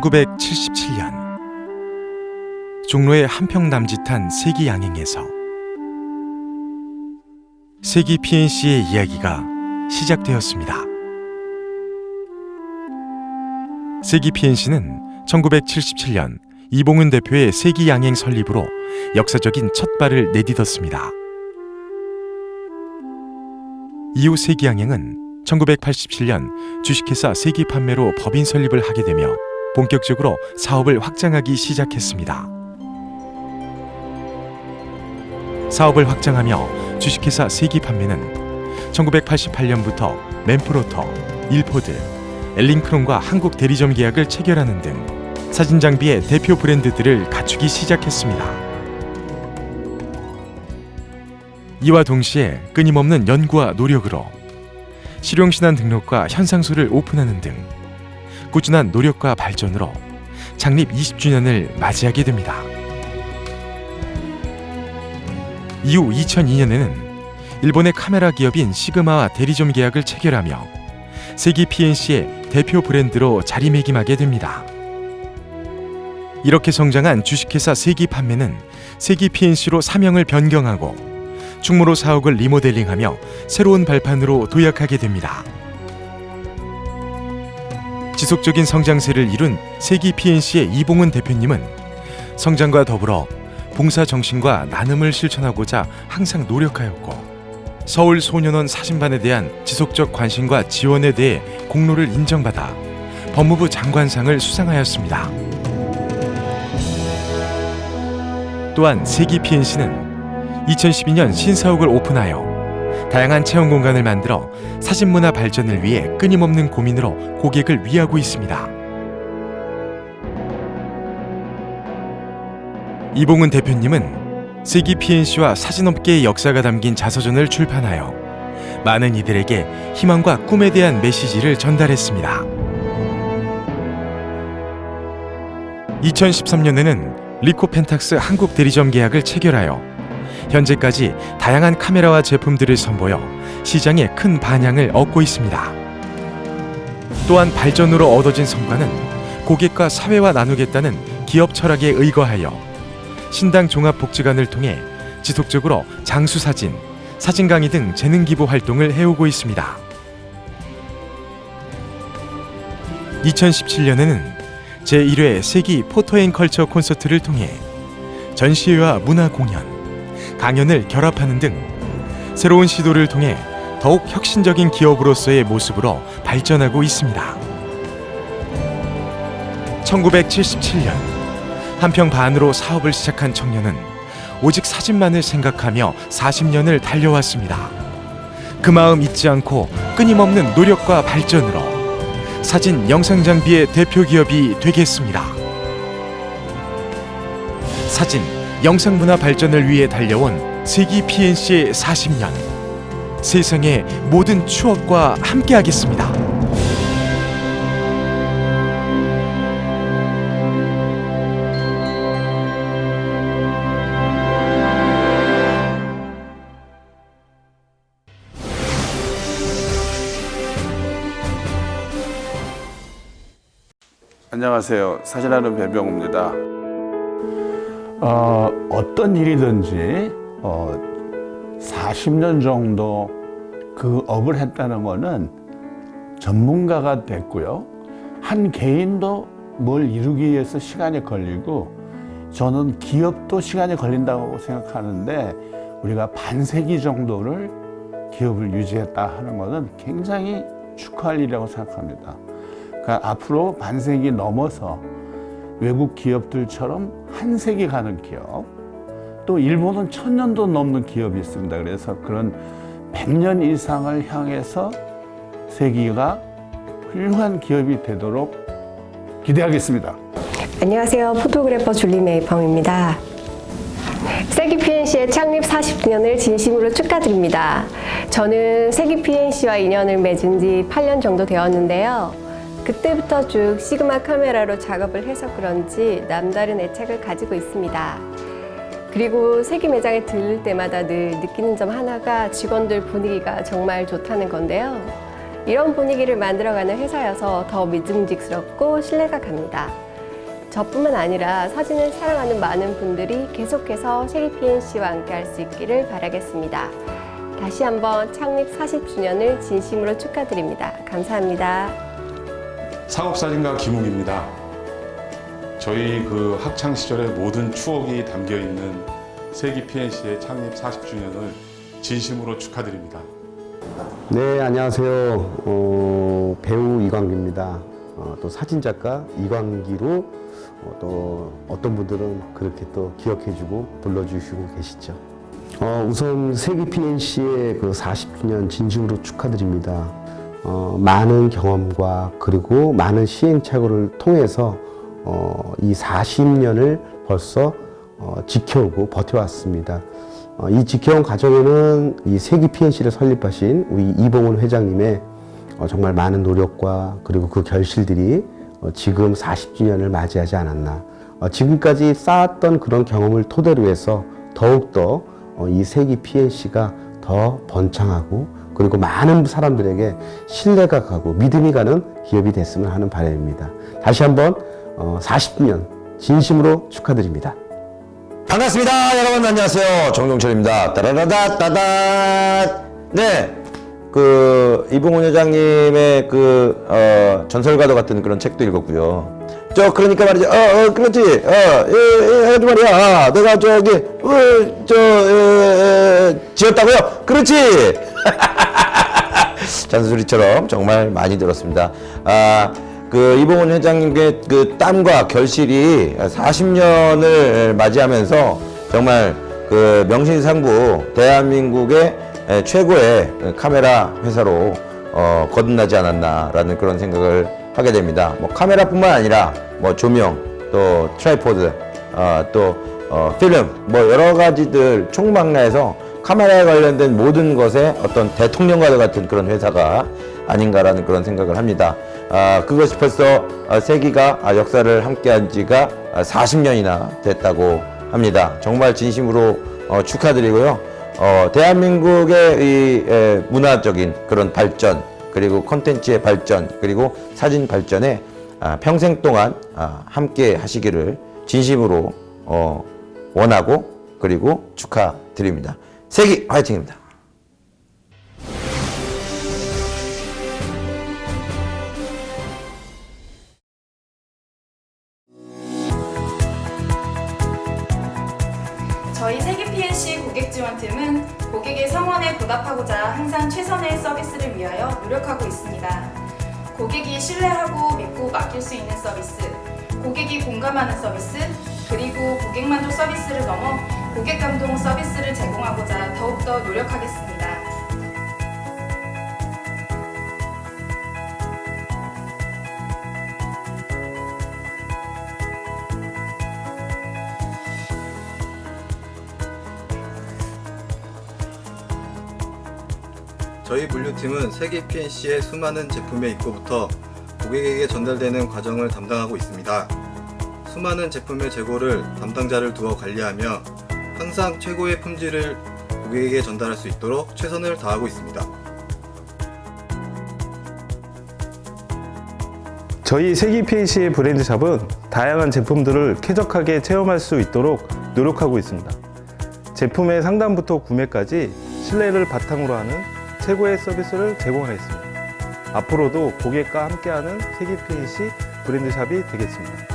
1977년 종로의 한평 남짓한 세기 양행에서 세기 PNC의 이야기가 시작되었습니다. 세기 PNC는 1977년 이봉은 대표의 세기 양행 설립으로 역사적인 첫 발을 내딛었습니다. 이후 세기 양행은 1987년 주식회사 세기 판매로 법인 설립을 하게 되며 본격적으로 사업을 확장하기 시작했습니다. 사업을 확장하며 주식회사 세기 판매는 1988년부터 맨프로터, 일포드, 엘링크론과 한국 대리점 계약을 체결하는 등 사진 장비의 대표 브랜드들을 갖추기 시작했습니다. 이와 동시에 끊임없는 연구와 노력으로 실용신안 등록과 현상소를 오픈하는 등 꾸준한 노력과 발전으로 창립 20주년을 맞이하게 됩니다. 이후 2002년에는 일본의 카메라 기업인 시그마와 대리점 계약을 체결하며 세기 PNC의 대표 브랜드로 자리매김하게 됩니다. 이렇게 성장한 주식회사 세기 판매는 세기 PNC로 사명을 변경하고 충무로 사옥을 리모델링하며 새로운 발판으로 도약하게 됩니다. 지속적인 성장세를 이룬 세기 PNC의 이봉은 대표님은 성장과 더불어 봉사 정신과 나눔을 실천하고자 항상 노력하였고 서울 소년원 사진반에 대한 지속적 관심과 지원에 대해 공로를 인정받아 법무부 장관상을 수상하였습니다. 또한 세기 PNC는 2012년 신사옥을 오픈하여 다양한 체험 공간을 만들어 사진 문화 발전을 위해 끊임없는 고민으로 고객을 위하고 있습니다. 이봉은 대표님은 세기 PNC와 사진업계의 역사가 담긴 자서전을 출판하여 많은 이들에게 희망과 꿈에 대한 메시지를 전달했습니다. 2013년에는 리코 펜탁스 한국 대리점 계약을 체결하여 현재까지 다양한 카메라와 제품들을 선보여 시장에 큰 반향을 얻고 있습니다. 또한 발전으로 얻어진 성과는 고객과 사회와 나누겠다는 기업 철학에 의거하여 신당 종합복지관을 통해 지속적으로 장수 사진, 사진 강의 등 재능 기부 활동을 해오고 있습니다. 2017년에는 제1회 세기 포토앤컬처 콘서트를 통해 전시회와 문화 공연, 강연을 결합하는 등 새로운 시도를 통해 더욱 혁신적인 기업으로서의 모습으로 발전하고 있습니다. 1977년 한평 반으로 사업을 시작한 청년은 오직 사진만을 생각하며 40년을 달려왔습니다. 그 마음 잊지 않고 끊임없는 노력과 발전으로 사진 영상 장비의 대표 기업이 되겠습니다. 사진 영상 문화 발전을 위해 달려온 세기 PNC의 40년 세상의 모든 추억과 함께하겠습니다. 안녕하세요. 사진하는 배병우입니다. 어, 어떤 일이든지 어, 40년 정도 그 업을 했다는 거는 전문가가 됐고요. 한 개인도 뭘 이루기 위해서 시간이 걸리고 저는 기업도 시간이 걸린다고 생각하는데 우리가 반세기 정도를 기업을 유지했다 하는 것은 굉장히 축하할 일이라고 생각합니다. 그러니까 앞으로 반세기 넘어서 외국 기업들처럼 한 세기 가는 기업, 또 일본은 천 년도 넘는 기업이 있습니다. 그래서 그런 100년 이상을 향해서 세기가 훌륭한 기업이 되도록 기대하겠습니다. 안녕하세요. 포토그래퍼 줄리 메이펑입니다. 세기 PNC의 창립 40주년을 진심으로 축하드립니다. 저는 세기 PNC와 인연을 맺은 지 8년 정도 되었는데요. 그때부터 쭉 시그마 카메라로 작업을 해서 그런지 남다른 애착을 가지고 있습니다. 그리고 세기 매장에 들를 때마다 늘 느끼는 점 하나가 직원들 분위기가 정말 좋다는 건데요. 이런 분위기를 만들어가는 회사여서 더 믿음직스럽고 신뢰가 갑니다. 저뿐만 아니라 사진을 사랑하는 많은 분들이 계속해서 세기 PNC와 함께 할 수 있기를 바라겠습니다. 다시 한번 창립 40주년을 진심으로 축하드립니다. 감사합니다. 상업사진가 김웅입니다. 저희 그 학창 시절의 모든 추억이 담겨 있는 세기 PNC의 창립 40주년을 진심으로 축하드립니다. 네, 안녕하세요. 어, 배우 이광기입니다. 어, 또 사진작가 이광기로 어, 또 어떤 분들은 그렇게 또 기억해주고 불러주시고 계시죠. 어, 우선 세기 PNC의 그 40주년 진심으로 축하드립니다. 어, 많은 경험과 그리고 많은 시행착오를 통해서 어, 이 40년을 벌써 어, 지켜오고 버텨왔습니다. 어, 이 지켜온 과정에는 이 세기 PNC를 설립하신 우리 이봉훈 회장님의 어, 정말 많은 노력과 그리고 그 결실들이 어, 지금 40주년을 맞이하지 않았나. 어, 지금까지 쌓았던 그런 경험을 토대로 해서 더욱더 어, 이 세기 PNC가 더 번창하고 그리고 많은 사람들에게 신뢰가 가고 믿음이 가는 기업이 됐으면 하는 바람입니다. 다시 한번 어, 40주년 진심으로 축하드립니다. 반갑습니다. 여러분 안녕하세요. 정종철입니다. 따라라다 따다. 네. 그 이봉훈 회장님의 그 어, 전설과도 같은 그런 책도 읽었고요. 저 그러니까 말이죠. 어, 어 그렇지. 어, 예, 예, 해가지고 말이야. 아, 내가 저기 어, 저 에, 에, 지었다고요. 그렇지. 잔소리처럼 정말 많이 들었습니다. 아, 그 이봉훈 회장님의 그 땀과 결실이 40년을 맞이하면서 정말 그 명실상부 대한민국의 최고의 카메라 회사로 어, 거듭나지 않았나라는 그런 생각을 하게 됩니다. 뭐 카메라뿐만 아니라 뭐 조명, 또 트라이포드, 어, 또 어, 필름, 뭐 여러 가지들 총망라해서 카메라에 관련된 모든 것에 어떤 대통령과 같은 그런 회사가 아닌가라는 그런 생각을 합니다. 아, 그것이 벌써 아, 세기가 아, 역사를 함께한 지가 아, 40년이나 됐다고 합니다. 정말 진심으로 어, 축하드리고요. 어, 대한민국의 이 에, 문화적인 그런 발전 그리고 콘텐츠의 발전 그리고 사진 발전에 아, 평생 동안 아, 함께 하시기를 진심으로 어, 원하고 그리고 축하드립니다. 세기 화이팅입니다. PNC 고객 지원팀은 고객의 성원에 보답하고자 항상 최선의 서비스를 위하여 노력하고 있습니다. 고객이 신뢰하고 믿고 맡길 수 있는 서비스, 고객이 공감하는 서비스, 그리고 고객 만족 서비스를 넘어 고객 감동 서비스를 제공하고자 더욱더 노력하겠습니다. 저희 물류팀은 세계 PNC의 수많은 제품의 입고부터 고객에게 전달되는 과정을 담당하고 있습니다. 수많은 제품의 재고를 담당자를 두어 관리하며 항상 최고의 품질을 고객에게 전달할 수 있도록 최선을 다하고 있습니다. 저희 세기 PNC의 브랜드샵은 다양한 제품들을 쾌적하게 체험할 수 있도록 노력하고 있습니다. 제품의 상담부터 구매까지 신뢰를 바탕으로 하는 최고의 서비스를 제공하겠습니다. 앞으로도 고객과 함께하는 세기 PNC 브랜드샵이 되겠습니다.